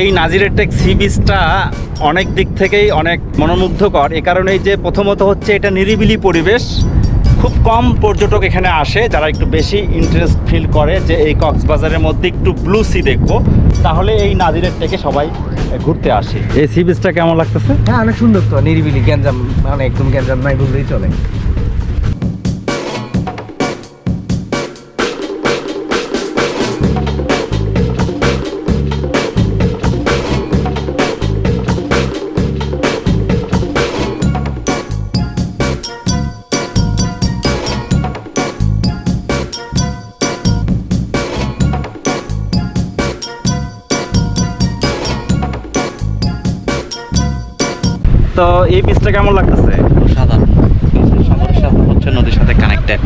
এই নাজিরের take C বিচটা অনেক দিক থেকেই অনেক মনোমুগ্ধকর। এ কারণেই যে প্রথমত হচ্ছে এটা নিরিবিলি পরিবেশ। খুব কম পর্যটক এখানে আসে, যারা একটু বেশি ইন্টারেস্ট ফিল করে যে এই কক্সবাজারের মধ্যে একটু ব্লু সি দেখব। তাহলে এই নাজিরের টেকে সবাই ঘুরতে আসে। এই সি বিচটা কেমন লাগতেছে? হ্যাঁ অনেক সুন্দর তো, নিরিবিলি, গ্যাঞ্জাম মানে একদম গ্যাঞ্জাম নাই বললেই চলে। তো এই বিচটা কেমন লাগতেছে? সাধারণ। সাগরের সাথে হচ্ছে নদীর সাথে কানেক্টেড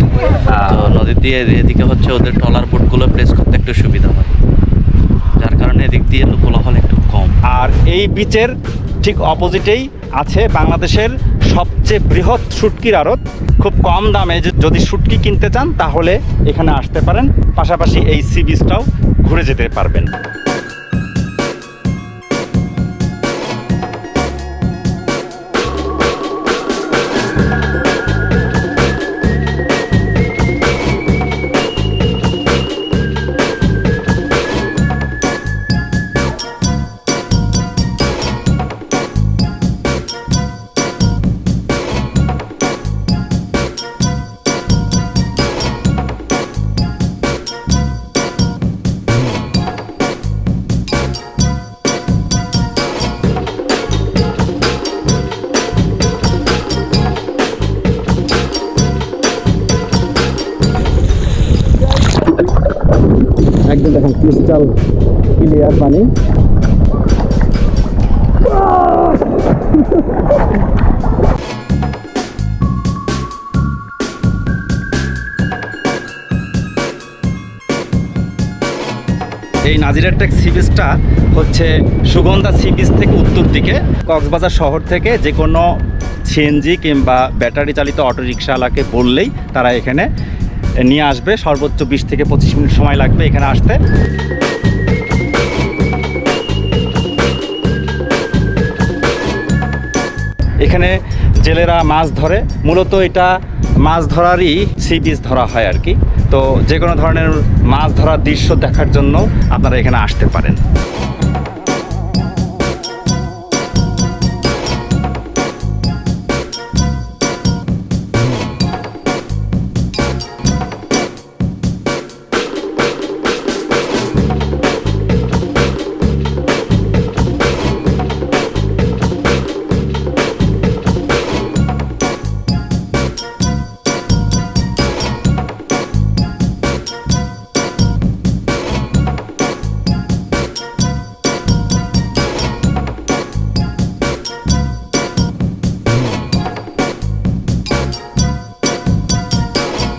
তো নদী দিয়ে এদিকে হচ্ছে ওদের ট্রলার বোটগুলো প্লেস করতে একটু সুবিধা হয়। যার কারণে এদিক দিয়ে কোলাহল একটু কম। আর এই বিচের ঠিক অপোজিটেই আছে বাংলাদেশের সবচেয়ে বৃহৎ শুটকির আড়ত। খুব কম দামে যদি শুটকি কিনতে চান তাহলে এখানে আসতে পারেন। পাশাপাশি এই সি বিচটাও ঘুরে যেতে পারবেন। একদম দেখেন ক্রিস্টাল ক্লিয়ার পানি। এই নাজিরের টেক সি বিচটা হচ্ছে সুগন্ধা সি বিচ থেকে উত্তর দিকে। কক্সবাজার শহর থেকে যে কোনো সিএনজি কিংবা ব্যাটারি চালিত অটোরিকশাওয়ালাকে বললেই তারা এখানে নিয়ে আসবে। সর্বোচ্চ বিশ থেকে পঁচিশ মিনিট সময় লাগবে এখানে আসতে। এখানে জেলেরা মাছ ধরে। মূলত এটা মাছ ধরারই সি বিচ ধরা হয় আর কি। তো যে কোনো ধরনের মাছ ধরার দৃশ্য দেখার জন্য আপনারা এখানে আসতে পারেন।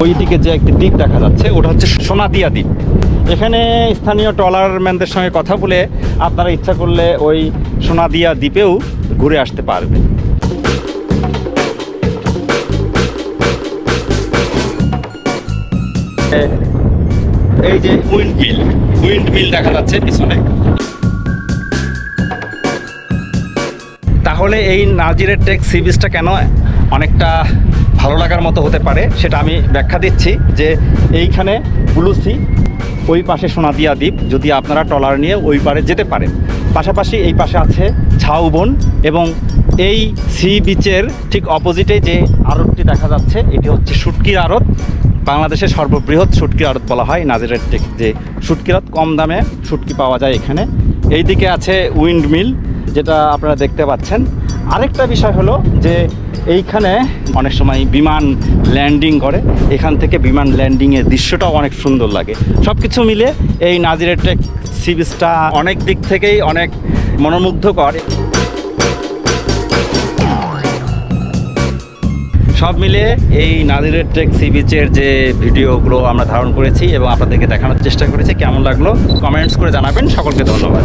ওই দিকে যে একটি দ্বীপ দেখা যাচ্ছে, ওটা হচ্ছে সোনাদিয়া দ্বীপ। এখানে স্থানীয় ট্রলারম্যানদের সঙ্গে কথা বলে আপনারা ইচ্ছা করলে ওই সোনাদিয়া দ্বীপেও ঘুরে আসতে পারবে এই যে উইন্ড মিল উইন্ড মিল দেখা যাচ্ছে পিছনে। তাহলে এই নাজিরের টেক সি বিচটা কেন অনেকটা ভালো লাগার মতো হতে পারে, সেটা আমি ব্যাখ্যা দিচ্ছি যে এইখানে ব্লু সি ওই পাশে সোনাদিয়া দ্বীপ, যদি আপনারা ট্রলার নিয়ে ওই পারে যেতে পারেন। পাশাপাশি এই পাশে আছে ঝাউবন এবং এই সি বিচের ঠিক অপোজিটে যে আড়তটি দেখা যাচ্ছে, এটি হচ্ছে শুটকির আড়ত। বাংলাদেশের সর্ববৃহৎ শুটকির আড়ত বলা হয়, নাজিরের টেক যে শুটকির আড়ত, কম দামে শুটকি পাওয়া যায় এখানে। এইদিকে আছে উইন্ড মিল যেটা আপনারা দেখতে পাচ্ছেন। আরেকটা বিষয় হলো যে এইখানে অনেক সময় বিমান ল্যান্ডিং করে। এখান থেকে বিমান ল্যান্ডিংয়ের দৃশ্যটাও অনেক সুন্দর লাগে। সব কিছু মিলে এই নাজিরের টেক সি বিচটা অনেক দিক থেকেই অনেক মনোমুগ্ধকর। সব মিলে এই নাজিরের টেক সি বিচের যে ভিডিওগুলো আমরা ধারণ করেছি এবং আপনাদেরকে দেখানোর চেষ্টা করেছি, কেমন লাগল? কমেন্টস করে জানাবেন। সকলকে ধন্যবাদ।